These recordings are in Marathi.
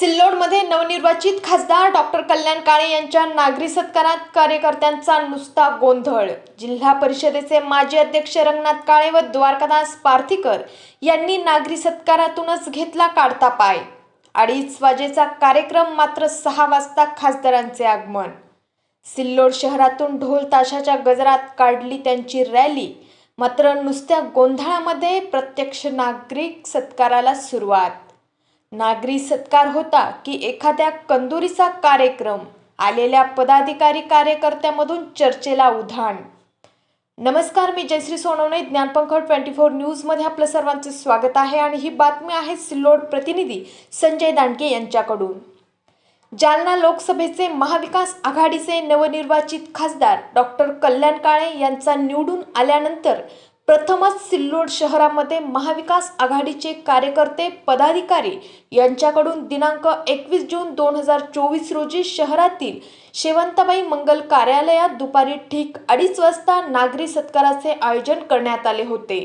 सिल्लोडमध्ये नवनिर्वाचित खासदार डॉक्टर कल्याण काळे यांच्या नागरी सत्कारात कार्यकर्त्यांचा नुसता गोंधळ. जिल्हा परिषदेचे माजी अध्यक्ष रंगनाथ काळे व द्वारकादास पार्थिकर यांनी नागरी सत्कारातूनच घेतला काढता पाय. अडीच वाजेचा कार्यक्रम मात्र सहा वाजता खासदारांचे आगमन. सिल्लोड शहरातून ढोल ताशाच्या गजरात काढली त्यांची रॅली. मात्र नुसत्या गोंधळामध्ये प्रत्यक्ष नागरिक सत्काराला सुरुवात. नागरी सत्कार होता की एखाद्या कंदुरीचा कार्यक्रम आलेल्या पदाधिकारी कार्यकर्त्यामधून चर्चेला उधाण. नमस्कार मी जयश्री सोनवणे ज्ञानपंख ट्वेंटी फोर न्यूजमध्ये आपलं सर्वांचे स्वागत आहे आणि ही बातमी आहे सिल्लोड प्रतिनिधी संजय दांडगे यांच्याकडून. जालना लोकसभेचे महाविकास आघाडीचे नवनिर्वाचित खासदार डॉक्टर कल्याण काळे यांचा निवडून आल्यानंतर प्रथमच सिल्लोड शहरामध्ये महाविकास आघाडीचे कार्यकर्ते पदाधिकारी यांच्याकडून दिनांक एकवीस जून दोन हजार चोवीस रोजी शहरातील शेवंताबाई मंगल कार्यालयात दुपारी ठीक अडीच वाजता नागरी सत्काराचे आयोजन करण्यात आले होते.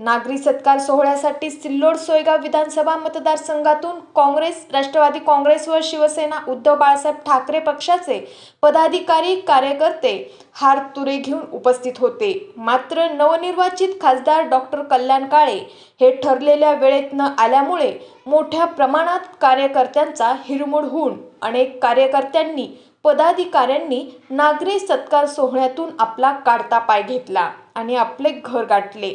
नागरी सत्कार सोहळ्यासाठी सिल्लोड सोयगाव विधानसभा मतदारसंघातून काँग्रेस राष्ट्रवादी काँग्रेस व शिवसेना उद्धव बाळासाहेब ठाकरे पक्षाचे पदाधिकारी कार्यकर्ते हार तुरे घेऊन उपस्थित होते. मात्र नवनिर्वाचित खासदार डॉक्टर कल्याण काळे हे ठरलेल्या वेळेत न आल्यामुळे मोठ्या प्रमाणात कार्यकर्त्यांचा हिरमोड होऊन अनेक कार्यकर्त्यांनी पदाधिकाऱ्यांनी नागरी सत्कार सोहळ्यातून आपला काढता पाय घेतला आणि आपले घर गाठले.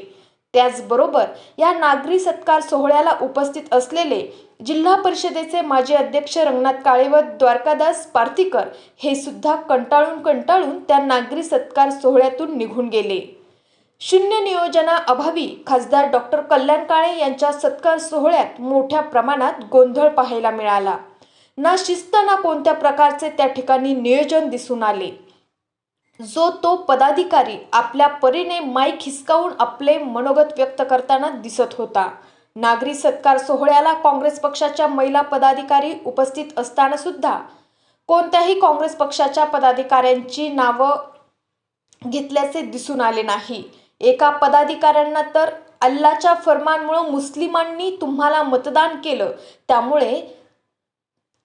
त्याचबरोबर या नागरी सत्कार सोहळ्याला उपस्थित असलेले जिल्हा परिषदेचे माजी अध्यक्ष रंगनाथ काळे व द्वारकादास पार्थीकर हे सुद्धा कंटाळून कंटाळून त्या नागरी सत्कार सोहळ्यातून निघून गेले. शून्य नियोजना अभावी खासदार डॉक्टर कल्याण काळे यांच्या सत्कार सोहळ्यात मोठ्या प्रमाणात गोंधळ पाहायला मिळाला. ना शिस्त ना कोणत्या प्रकारचे त्या ठिकाणी नियोजन दिसून आले. जो तो पदाधिकारी आपल्या परीने माईक हिसकावून आपले मनोगत व्यक्त करताना दिसत होता. नागरी सत्कार सोहळ्याला काँग्रेस पक्षाच्या महिला पदाधिकारी उपस्थित असताना सुद्धा कोणत्याही काँग्रेस पक्षाच्या पदाधिकाऱ्यांची नावं घेतल्याचे दिसून आले नाही. एका पदाधिकाऱ्यांना तर अल्लाच्या फरमानमुळं मुस्लिमांनी तुम्हाला मतदान केलं. त्यामुळे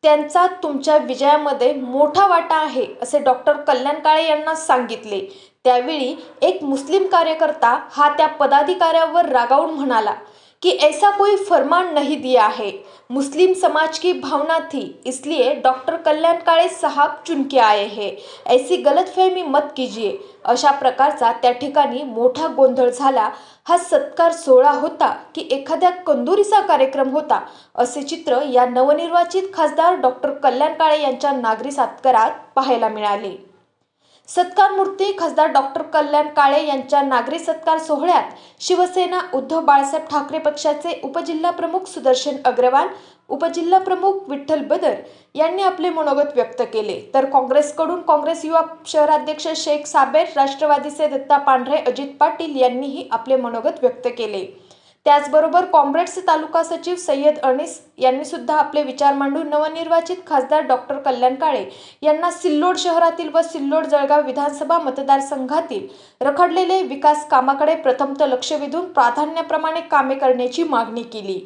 त्यांचा तुमच्या विजयामध्ये मोठा वाटा आहे असे डॉक्टर कल्याण काळे यांना सांगितले. त्यावेळी एक मुस्लिम कार्यकर्ता हा त्या पदाधिकाऱ्यावर रागावून म्हणाला कि ऐसा कोई फरमान नहीं दिया है। मुस्लिम समाज की भावना थी इसलिए डॉक्टर कल्याण काळे साहब चुनके आए हैं। ऐसी गलतफहमी मत कीजिए। अशा प्रकारचा त्या ठिकाणी मोठा गोंधळ झाला. हा सत्कार सोहळा होता की एखाद्या कंदुरीचा कार्यक्रम होता असे चित्र या नवनिर्वाचित खासदार डॉक्टर कल्याण काळे यांच्या नागरी सत्कारात पाहायला मिळाले. सत्कार मूर्ती खासदार डॉक्टर कल्याण काळे यांच्या नागरी सत्कार सोहळ्यात शिवसेना उद्धव बाळासाहेब ठाकरे पक्षाचे उपजिल्हा प्रमुख सुदर्शन अग्रवाल उपजिल्हा प्रमुख विठ्ठल बदर यांनी आपले मनोगत व्यक्त केले. तर काँग्रेसकडून काँग्रेस युवा शहराध्यक्ष शेख साबेर राष्ट्रवादीचे दत्ता पांढरे अजित पाटील यांनीही आपले मनोगत व्यक्त केले. त्याचबरोबर काँग्रेसचे तालुका सचिव सय्यद अनिस यांनी सुद्धा आपले विचार मांडून नवनिर्वाचित खासदार डॉक्टर कल्याण काळे यांना सिल्लोड शहरातील व सिल्लोड जळगाव विधानसभा मतदारसंघातील रखडलेले विकास कामाकडे प्रथमतः लक्ष वेधून प्राधान्याप्रमाणे कामे करण्याची मागणी केली.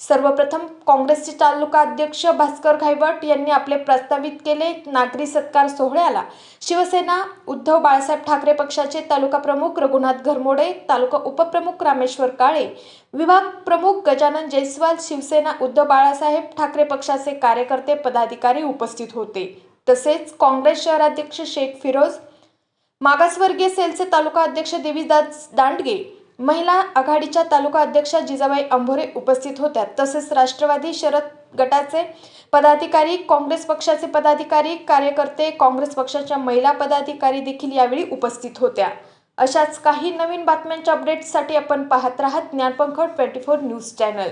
सर्वप्रथम काँग्रेसचे तालुका अध्यक्ष भास्कर घायवट यांनी आपले प्रस्तावित केले नागरी सत्कार सोहळ्याला. शिवसेना उद्धव बाळासाहेब ठाकरे पक्षाचे तालुका प्रमुख रघुनाथ घरमोडे तालुका उपप्रमुख रामेश्वर काळे विभाग प्रमुख गजानन जयस्वाल शिवसेना उद्धव बाळासाहेब ठाकरे पक्षाचे कार्यकर्ते पदाधिकारी उपस्थित होते. तसेच काँग्रेस शहराध्यक्ष शेख फिरोज मागासवर्गीय सेलचे तालुका अध्यक्ष देवीदास दांडगे महिला आघाडीच्या तालुका अध्यक्षा जिजाबाई अंभोरे उपस्थित होत्या. तसेच राष्ट्रवादी शरद गटाचे पदाधिकारी काँग्रेस पक्षाचे पदाधिकारी कार्यकर्ते काँग्रेस पक्षाच्या महिला पदाधिकारी देखील यावेळी उपस्थित होत्या. अशाच काही नवीन बातम्यांच्या अपडेट्ससाठी आपण पाहत राहत Dnyanpankh twenty four news channel.